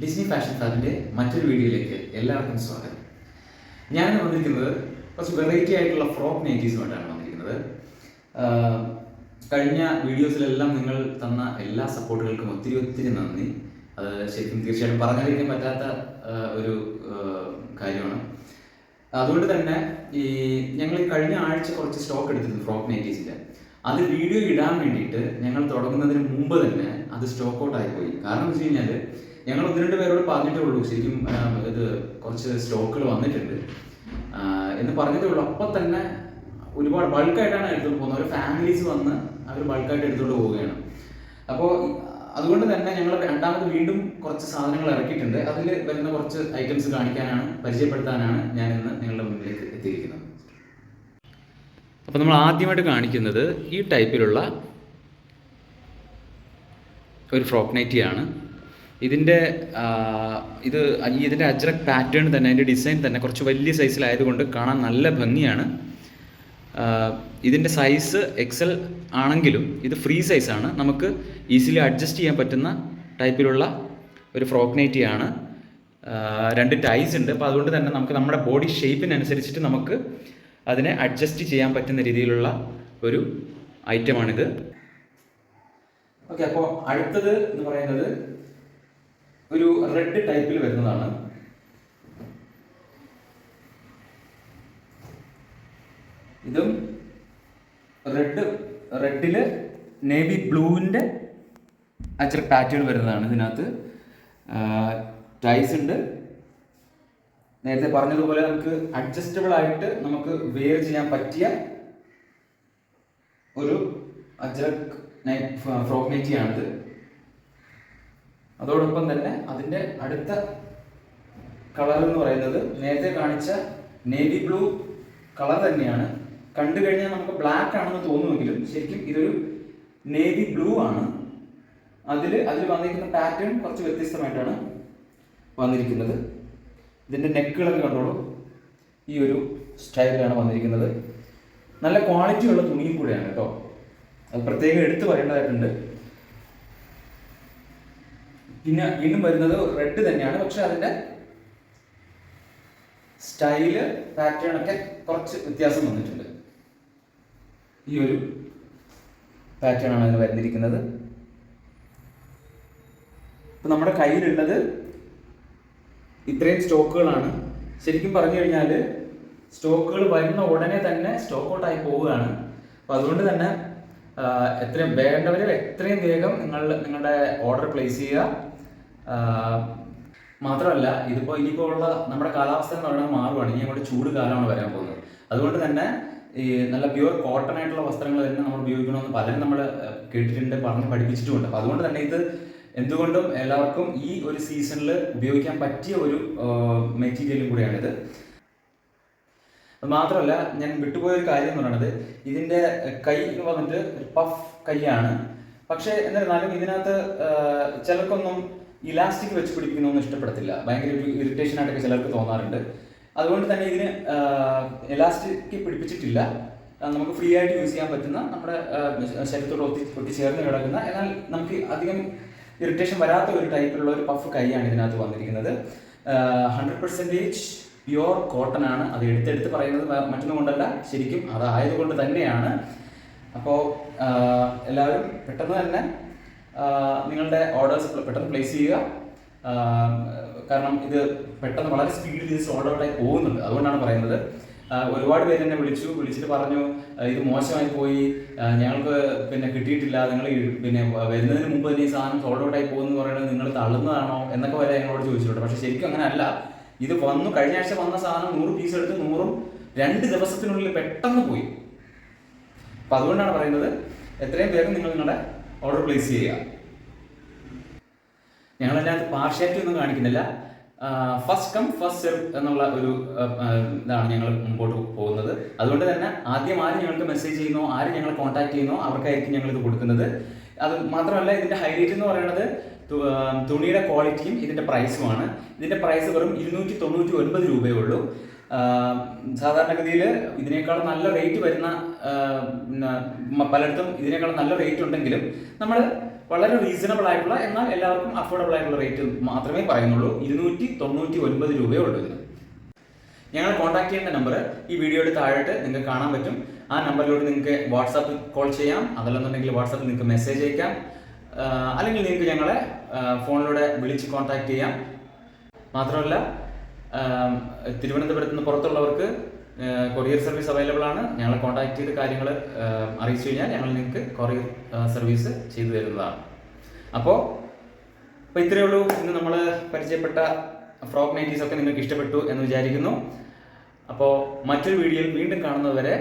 Disney fashion ഫാമിന്റെ മറ്റൊരു വീഡിയോയിലേക്ക് എല്ലാവർക്കും സ്വാഗതം. ഞാൻ വന്നിരിക്കുന്നത് കുറച്ച് വെറൈറ്റി ആയിട്ടുള്ള ഫ്രോക്ക് നൈറ്റീസുമായിട്ടാണ് വന്നിരിക്കുന്നത്. കഴിഞ്ഞ വീഡിയോസിലെല്ലാം നിങ്ങൾ തന്ന എല്ലാ സപ്പോർട്ടുകൾക്കും ഒത്തിരി ഒത്തിരി നന്ദി. അത് ശരിക്കും തീർച്ചയായിട്ടും പറഞ്ഞറിയിക്കാൻ പറ്റാത്ത ഒരു കാര്യമാണ്. അതുകൊണ്ട് തന്നെ ഈ ഞങ്ങൾ കഴിഞ്ഞ ആഴ്ച കുറച്ച് സ്റ്റോക്ക് എടുത്തിരുന്നു ഫ്രോക്ക് നൈറ്റീസിന്റെ അത് വീഡിയോ ഇടാൻ വേണ്ടിയിട്ട് ഞങ്ങൾ തുടങ്ങുന്നതിന് മുമ്പ് തന്നെ അത് സ്റ്റോക്ക് ഔട്ട് ആയിപ്പോയി കാരണം എന്ന് വെച്ച് കഴിഞ്ഞാൽ ഞങ്ങൾ ഒന്ന് രണ്ട് പേരോട് പറഞ്ഞിട്ടേ ഉള്ളൂ. ശരിക്കും ഇത് കുറച്ച് സ്റ്റോക്കുകൾ വന്നിട്ടുണ്ട്. എന്ന് പറഞ്ഞതേ ഉള്ളൂ. അപ്പം തന്നെ ഒരുപാട് ബൾക്കായിട്ടാണ് എടുത്തുകൊണ്ട് പോകുന്നത്. ഒരു ഫാമിലീസ് വന്ന് അവർ ബൾക്കായിട്ട് എടുത്തുകൊണ്ട് പോവുകയാണ്. അപ്പോൾ അതുകൊണ്ട് തന്നെ ഞങ്ങൾ രണ്ടാമത് വീണ്ടും കുറച്ച് സാധനങ്ങൾ ഇറക്കിയിട്ടുണ്ട്. അതിൽ വരുന്ന കുറച്ച് ഐറ്റംസ് കാണിക്കാനാണ് പരിചയപ്പെടുത്താനാണ് ഞാൻ ഇന്ന് നിങ്ങളുടെ മുന്നിലേക്ക് എത്തിയിരിക്കുന്നത്. അപ്പോൾ നമ്മൾ ആദ്യമായിട്ട് കാണിക്കുന്നത് ഈ ടൈപ്പിലുള്ള ഒരു ഫ്രോക്ക് നൈറ്റിയാണ് ഇതിന്റെ ഇത് ഇതിന്റെ അജ്രക് പാറ്റേൺ തന്നെ അതിന്റെ ഡിസൈൻ തന്നെ കുറച്ച് വലിയ സൈസിലായതുകൊണ്ട് കാണാൻ നല്ല ഭംഗിയാണ്. ഇതിന്റെ സൈസ് എക്സൽ ആണെങ്കിലും ഇത് ഫ്രീ സൈസാണ് നമുക്ക് ഈസിലി അഡ്ജസ്റ്റ് ചെയ്യാൻ പറ്റുന്ന ടൈപ്പിലുള്ള ഒരു ഫ്രോക്ക് ആണ്. രണ്ട് ടൈസ് ഉണ്ട്. അപ്പോൾ അതുകൊണ്ട് തന്നെ നമുക്ക് നമ്മുടെ ബോഡി ഷേപ്പിനനുസരിച്ചിട്ട് നമുക്ക് അതിനെ അഡ്ജസ്റ്റ് ചെയ്യാൻ പറ്റുന്ന രീതിയിലുള്ള ഒരു ഐറ്റമാണിത് ഓക്കെ അപ്പോൾ അടുത്തത് എന്ന് പറയുന്നത് ഒരു റെഡ് ടൈപ്പിൽ വരുന്നതാണ്. ഇതും റെഡ് റെഡിൽ നേവി ബ്ലൂവിന്റെ അച്ചർ പാറ്റേൺ വരുന്നതാണ് ഇതിനകത്ത്. ടൈസ് ഉണ്ട്. നേരത്തെ പറഞ്ഞതുപോലെ നമുക്ക് അഡ്ജസ്റ്റബിൾ ആയിട്ട് നമുക്ക് വെയർ ചെയ്യാൻ പറ്റിയ ഒരു അജ്രക് ഫ്രോക്ക് നൈറ്റിയാണിത്. അതോടൊപ്പം തന്നെ അതിന്റെ അടുത്ത കളർ എന്ന് പറയുന്നത് നേരത്തെ കാണിച്ച നേവി ബ്ലൂ കളർ തന്നെയാണ്. കണ്ടു കഴിഞ്ഞാൽ നമുക്ക് ബ്ലാക്ക് ആണെന്ന് തോന്നുമെങ്കിലും ശരിക്കും ഇതൊരു നേവി ബ്ലൂ ആണ്. അതിൽ അതിൽ വന്നിരിക്കുന്ന പാറ്റേൺ കുറച്ച് വ്യത്യസ്തമായിട്ടാണ് വന്നിരിക്കുന്നത്. ഇതിന്റെ നെക്കുകളൊക്കെ കണ്ടോളൂ. ഈ ഒരു സ്റ്റൈലിലാണ് വന്നിരിക്കുന്നത്. നല്ല ക്വാളിറ്റി ഉള്ള തുണിയും കൂടെയാണ് കേട്ടോ. അത് പ്രത്യേകം എടുത്തു പറയേണ്ടതായിട്ടുണ്ട്. പിന്നെ വീണ്ടും വരുന്നത് റെഡ് തന്നെയാണ്. പക്ഷെ അതിന്റെ സ്റ്റൈൽ പാറ്റേൺ ഒക്കെ കുറച്ച് വ്യത്യാസം വന്നിട്ടുണ്ട്. ഈ ഒരു പാറ്റേൺ ആണ് അതിന് വരുന്നിരിക്കുന്നത് നമ്മുടെ കയ്യിലുള്ളത് ഇത്രയും സ്റ്റോക്കുകളാണ്. ശരിക്കും പറഞ്ഞു കഴിഞ്ഞാൽ സ്റ്റോക്കുകൾ വരുന്ന ഉടനെ തന്നെ സ്റ്റോക്ക് ഔട്ടായി പോവുകയാണ്. അപ്പം അതുകൊണ്ട് തന്നെ എത്രയും വേണ്ടവർ എത്രയും വേഗം നിങ്ങൾ നിങ്ങളുടെ ഓർഡർ പ്ലേസ് ചെയ്യുക. മാത്രമല്ല ഇതിപ്പോൾ ഇനിയിപ്പോൾ ഉള്ള നമ്മുടെ കാലാവസ്ഥ എന്ന് പറയുന്നത് മാറുകയാണ് ഇനി അങ്ങോട്ട് ചൂട് കാലമാണ് വരാൻ പോകുന്നത്. അതുകൊണ്ട് തന്നെ ഈ നല്ല പ്യുവർ കോട്ടൺ ആയിട്ടുള്ള വസ്ത്രങ്ങൾ തന്നെ നമ്മൾ ഉപയോഗിക്കണമെന്ന് പലരും നമ്മൾ കേട്ടിട്ടുണ്ട് പറഞ്ഞ് പഠിപ്പിച്ചിട്ടുമുണ്ട്. അപ്പോൾ അതുകൊണ്ട് തന്നെ ഇത് എന്തുകൊണ്ടും എല്ലാവർക്കും ഈ ഒരു സീസണിൽ ഉപയോഗിക്കാൻ പറ്റിയ ഒരു മെറ്റീരിയലും കൂടിയാണിത് മാത്രമല്ല ഞാൻ വിട്ടുപോയ ഒരു കാര്യം എന്ന് പറയുന്നത് ഇതിന്റെ കൈ എന്ന് പറഞ്ഞിട്ട് പഫ് കൈയാണ്. പക്ഷേ എന്നിരുന്നാലും ഇതിനകത്ത് ചിലർക്കൊന്നും ഇലാസ്റ്റിക് വെച്ച് പിടിപ്പിക്കുന്നൊന്നും ഇഷ്ടപ്പെടത്തില്ല. ഭയങ്കര ഒരു ഇറിറ്റേഷൻ ആയിട്ടൊക്കെ ചിലർക്ക് തോന്നാറുണ്ട്. അതുകൊണ്ട് തന്നെ ഇതിന് ഇലാസ്റ്റിക് പിടിപ്പിച്ചിട്ടില്ല. നമുക്ക് ഫ്രീ ആയിട്ട് യൂസ് ചെയ്യാൻ പറ്റുന്ന നമ്മുടെ ശരീരത്തോട് ഒത്തി ഒട്ടിച്ചേർന്ന് കിടക്കുന്ന എന്നാൽ നമുക്ക് അധികം ഇറിറ്റേഷൻ വരാത്ത ഒരു ടൈപ്പിലുള്ള ഒരു പഫ് കൈയാണ് ഇതിനകത്ത് വന്നിരിക്കുന്നത്. ഹൺഡ്രഡ് പെർസെന്റേജ് പ്യുവർ കോട്ടൺ ആണ്. അത് എടുത്തെടുത്ത് പറയുന്നത് മറ്റൊന്നും കൊണ്ടല്ല. ശരിക്കും അതായതുകൊണ്ട് തന്നെയാണ്. അപ്പോൾ എല്ലാവരും പെട്ടെന്ന് തന്നെ നിങ്ങളുടെ ഓർഡേഴ്സ് പെട്ടെന്ന് പ്ലേസ് ചെയ്യുക. കാരണം ഇത് പെട്ടെന്ന് വളരെ സ്പീഡിൽ ഇത് ഔട്ടായി പോകുന്നുണ്ട്. അതുകൊണ്ടാണ് പറയുന്നത്. ഒരുപാട് പേര് എന്നെ വിളിച്ചു. വിളിച്ചിട്ട് പറഞ്ഞു ഇത് മോശമായി പോയി. ഞങ്ങൾക്ക് പിന്നെ കിട്ടിയിട്ടില്ല. നിങ്ങൾ പിന്നെ വരുന്നതിന് മുമ്പ് തന്നെ ഈ സാധനം സോൾഡ് ഔട്ടായി പോകുന്നു പറയുന്നത് നിങ്ങൾ തള്ളുന്നതാണോ എന്നൊക്കെ വരെ എന്നോട് ചോദിച്ചിട്ടുണ്ട്. പക്ഷെ ശരിക്കും അങ്ങനെ അല്ല ഇത് വന്നു കഴിഞ്ഞ ആഴ്ച വന്ന സാധനം നൂറ് പീസ് എടുത്ത് നൂറും രണ്ട് ദിവസത്തിനുള്ളിൽ പെട്ടെന്ന് പോയി. അപ്പൊ അതുകൊണ്ടാണ് പറയുന്നത് എത്രയും വേഗം നിങ്ങൾ നിങ്ങളുടെ ഓർഡർ പ്ലേസ് ചെയ്യുക. ഞങ്ങൾ അതിനകത്ത് പാർഷ്യാലിറ്റി ഒന്നും കാണിക്കുന്നില്ല. ഫസ്റ്റ് കം ഫസ്റ്റ് സെർവ് എന്നുള്ള ഒരു ഇതാണ് ഞങ്ങൾ മുമ്പോട്ട് പോകുന്നത്. അതുകൊണ്ട് തന്നെ ആദ്യം ആര് ഞങ്ങൾക്ക് മെസ്സേജ് ചെയ്യുന്നു ആര് ഞങ്ങളെ കോൺടാക്ട് ചെയ്യുന്നു അവർക്കായിരിക്കും ഞങ്ങൾ ഇത് കൊടുക്കുന്നത്. അത് മാത്രമല്ല ഇതിന്റെ ഹൈലൈറ്റ് എന്ന് പറയുന്നത് തുണിയുടെ ക്വാളിറ്റിയും ഇതിന്റെ പ്രൈസുമാണ് ഇതിന്റെ പ്രൈസ് വെറും ഇരുന്നൂറ്റി തൊണ്ണൂറ്റി ഒൻപത് രൂപയേ ഉള്ളൂ സാധാരണഗതിയിൽ ഇതിനേക്കാൾ നല്ല റേറ്റ് വരുന്ന പലയിടത്തും ഇതിനേക്കാൾ നല്ല റേറ്റ് ഉണ്ടെങ്കിലും നമ്മൾ വളരെ റീസണബിൾ ആയിട്ടുള്ള എന്നാൽ എല്ലാവർക്കും അഫോർഡബിൾ ആയിട്ടുള്ള റേറ്റ് മാത്രമേ പറയുന്നുള്ളൂ. ഇരുന്നൂറ്റി തൊണ്ണൂറ്റി ഒൻപത് രൂപയേ ഉള്ളൂ ഇതിന്. ഞങ്ങൾ കോൺടാക്ട് ചെയ്യേണ്ട നമ്പർ ഈ വീഡിയോയുടെ താഴെട്ട് നിങ്ങൾക്ക് കാണാൻ പറ്റും. ആ നമ്പറിലൂടെ നിങ്ങൾക്ക് വാട്സാപ്പിൽ കോൾ ചെയ്യാം. അതല്ലെന്നുണ്ടെങ്കിൽ വാട്സാപ്പിൽ നിങ്ങൾക്ക് മെസ്സേജ് അയക്കാം. അല്ലെങ്കിൽ നിങ്ങൾക്ക് ഞങ്ങളെ ഫോണിലൂടെ വിളിച്ച് കോൺടാക്ട് ചെയ്യാം. മാത്രമല്ല തിരുവനന്തപുരത്ത് നിന്ന് പുറത്തുള്ളവർക്ക് കൊറിയർ സർവീസ് അവൈലബിൾ ആണ്. ഞങ്ങളെ കോൺടാക്ട് ചെയ്ത് കാര്യങ്ങൾ അറിയിച്ചു കഴിഞ്ഞാൽ ഞങ്ങൾ നിങ്ങൾക്ക് കൊറിയർ സർവീസ് ചെയ്തു തരുന്നതാണ്. അപ്പോൾ അപ്പോൾ ഇത്രയേ ഉള്ളൂ. ഇന്ന് നമ്മൾ പരിചയപ്പെട്ട ഫ്രോക്ക് നൈറ്റീസ് ഒക്കെ നിങ്ങൾക്ക് ഇഷ്ടപ്പെട്ടു എന്ന് വിചാരിക്കുന്നു. അപ്പോൾ മറ്റൊരു വീഡിയോയിൽ വീണ്ടും കാണുന്നതുവരെ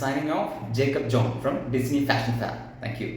signing off Jacob John from Disney fashion far thank you